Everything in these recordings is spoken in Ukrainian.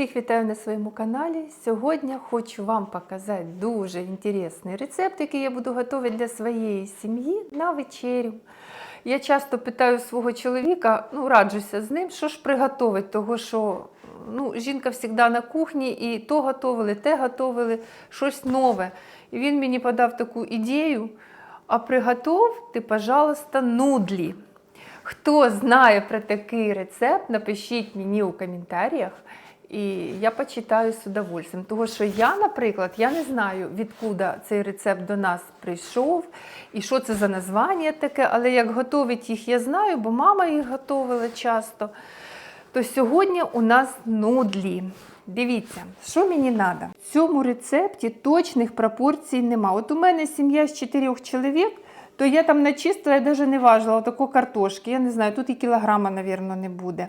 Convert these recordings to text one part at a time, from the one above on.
Всіх вітаю на своєму каналі. Сьогодні хочу вам показати дуже інтересний рецепт, який я буду готувати для своєї сім'ї на вечерю. Я часто питаю свого чоловіка, ну раджуся з ним, що ж приготувати, того що ну, жінка завжди на кухні і то готовили, те готовили, щось нове. І він мені подав таку ідею, а приготовте, пожалуйста, нудлі. Хто знає про такий рецепт, напишіть мені у коментарях. І я почитаю з удовольствием. Тому що я, наприклад, я не знаю, відкуди цей рецепт до нас прийшов і що це за названня таке, але як готовить їх, я знаю, бо мама їх готувала часто. То сьогодні у нас нудлі. Дивіться, що мені треба. В цьому рецепті точних пропорцій нема. От у мене сім'я з чотирьох чоловік, то я там начистила, я навіть не важила таку картошки. Я не знаю, тут і кілограма, мабуть, не буде.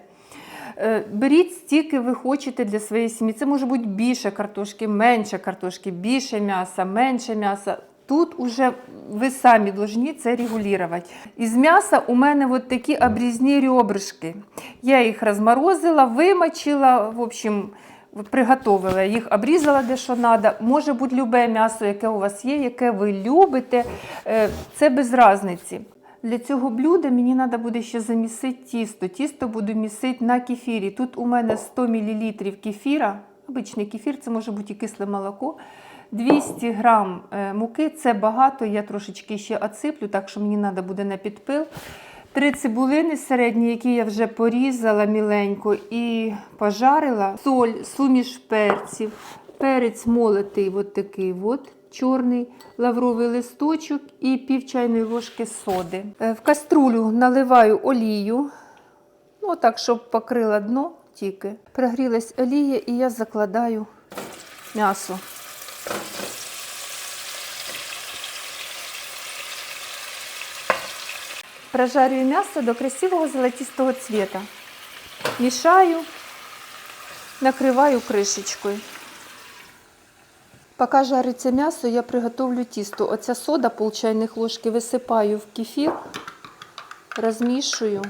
Е, Беріть стільки ви хочете для своєї сім'ї. Це може бути більше картошки, менше картошки, більше м'яса, менше м'яса. Тут уже ви самі повинні це регулювати. Із м'яса у мене от такі обрізні ребрышки. Я їх розморозила, вимочила, в общем, приготовила їх, обрізала де що треба. Може бути любе м'ясо, яке у вас є, яке ви любите. Е, Це без різниці. Для цього блюда мені треба буде ще замісити тісто. Тісто буду місити на кефірі. Тут у мене 100 мл кефіра. Обичний кефір, це може бути і кисле молоко. 200 грам е, муки це багато, я трошечки ще оцеплю, так що мені треба буде на підпил. Три цибулини середні, які я вже порізала міленько і пожарила. Соль, суміш перців, перець молотий, от такий от, чорний лавровий листочок і пів чайної ложки соди. Е, В каструлю наливаю олію, ну так, щоб покрила дно тільки. Прогрілась олія і я закладаю м'ясо. Прожарюю м'ясо до красивого золотистого цвета. Мішаю, накриваю кришечкою. Поки жариться м'ясо, я приготовлю тісто. Оця сода, пол чайних ложки, висипаю в кефір, розмішую.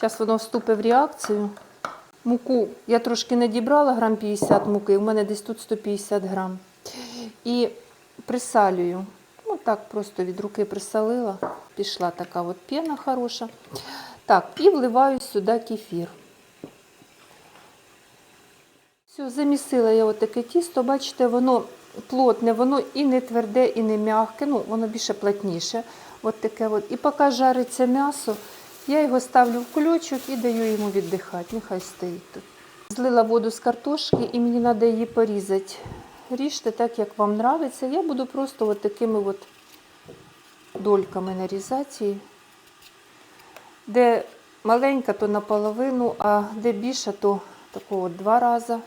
Зараз воно вступить в реакцію. Муку я трошки надібрала, грам 50 муки, у мене десь тут 150 грам. І присалюю. Ну так, просто від руки присолила. Пішла така от пена хороша. Так, і вливаю сюди кефір. Все, замісила я отаке тісто, бачите, воно плотне, воно і не тверде, і не м'яке, ну, воно більше плотніше. От таке от. І поки жариться м'ясо, я його ставлю в кульочок і даю йому віддихати. Нехай стоїть тут. Злила воду з картошки і мені треба її порізати. Ріжте так, як вам подобається. Я буду просто от такими от дольками нарізати. Де маленька, то наполовину, а де більша, то такого два рази.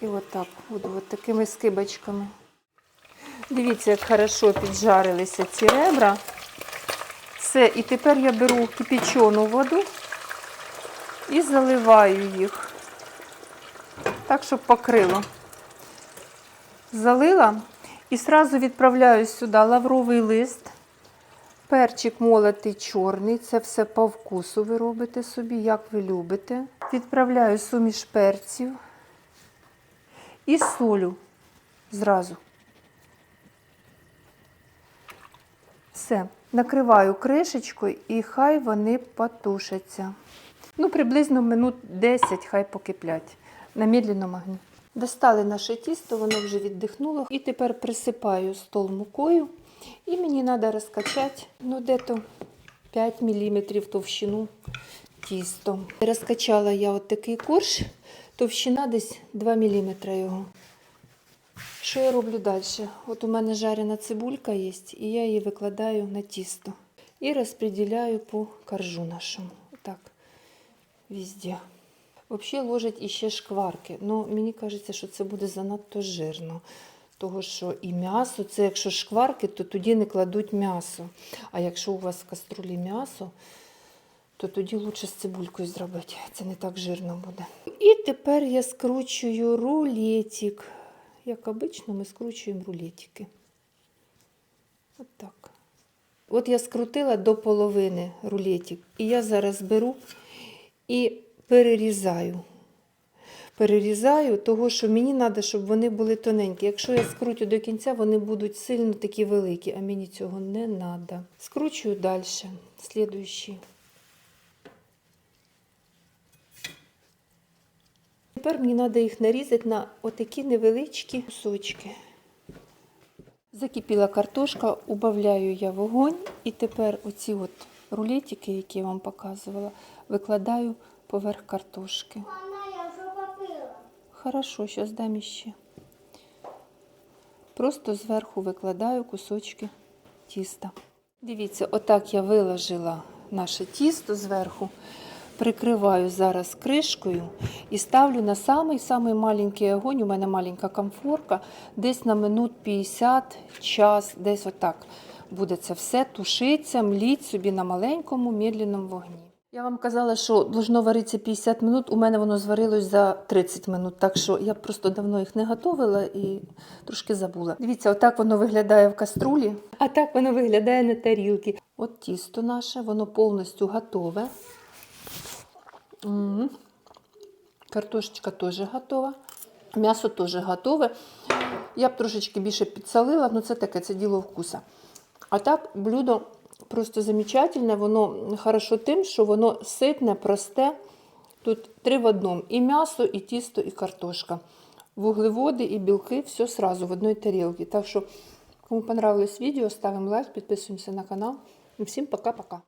І от так буду от такими скибочками. Дивіться, як хорошо піджарилися ці ребра. Все, і тепер я беру кипячену воду і заливаю їх. Так, щоб покрило. Залила і одразу відправляю сюди лавровий лист, перчик молотий чорний. Це все по вкусу ви робите собі, як ви любите. Відправляю суміш перців і солю зразу. Все, накриваю кришечкою і хай вони потушаться. Ну, приблизно минут 10 хай покиплять на медленному огні. Достали наше тісто, воно вже віддихнуло. І тепер присипаю стол мукою. І мені треба розкачати ну, дето 5 мм товщину тісто. Розкачала я от такий корж, товщина десь 2 мм його. Що я роблю далі? От у мене жарена цибулька є, і я її викладаю на тісто. І розподіляю по коржу нашому. Так, везде. Взагалі ложать іще шкварки. Ну, мені кажеться, що це буде занадто жирно. Того, що і м'ясо, це якщо шкварки, то тоді не кладуть м'ясо. А якщо у вас в каструлі м'ясо, то тоді краще з цибулькою зробити. Це не так жирно буде. І тепер я скручую рулетик. Як обично, ми скручуємо рулетики. От так. От я скрутила до половини рулетик. І я зараз беру і перерізаю перерізаю, того що мені треба, щоб вони були тоненькі. Якщо я скрутю до кінця, вони будуть сильно такі великі, а мені цього не треба. Скручую далі. Слідуючий. Тепер мені треба їх нарізати на отакі невеличкі кусочки. Закипіла картошка, убавляю я вогонь, і тепер оці от рулетики, які я вам показувала, викладаю поверх картошки. Хорошо, зараз дам іще. Просто зверху викладаю кусочки тіста. Дивіться, отак я виложила наше тісто зверху, прикриваю зараз кришкою і ставлю на самий-самий маленький огонь. У мене маленька комфорка, десь на минут 50 час, десь отак буде це все тушиться, мліть собі на маленькому медленному вогні. Я вам казала, що должно варитися 50 минут. У мене воно зварилось за 30 минут, так що я просто давно їх не готувала і трошки забула. Дивіться, отак воно виглядає в каструлі, а так воно виглядає на тарілці. От тісто наше, воно повністю готове. М. Картошечка теж готова. М'ясо теж готове. Я б трошечки більше підсолила, але це таке, це діло вкуса. А так, блюдо просто замечательне, воно хорошо тим, що воно ситне, просте. Тут три в одному: і м'ясо, і тісто, і картошка. Вуглеводи і білки все сразу в одній тарілці. Так що, кому понравилось відео, ставимо лайк, підписуємося на канал. І всім пока-пока.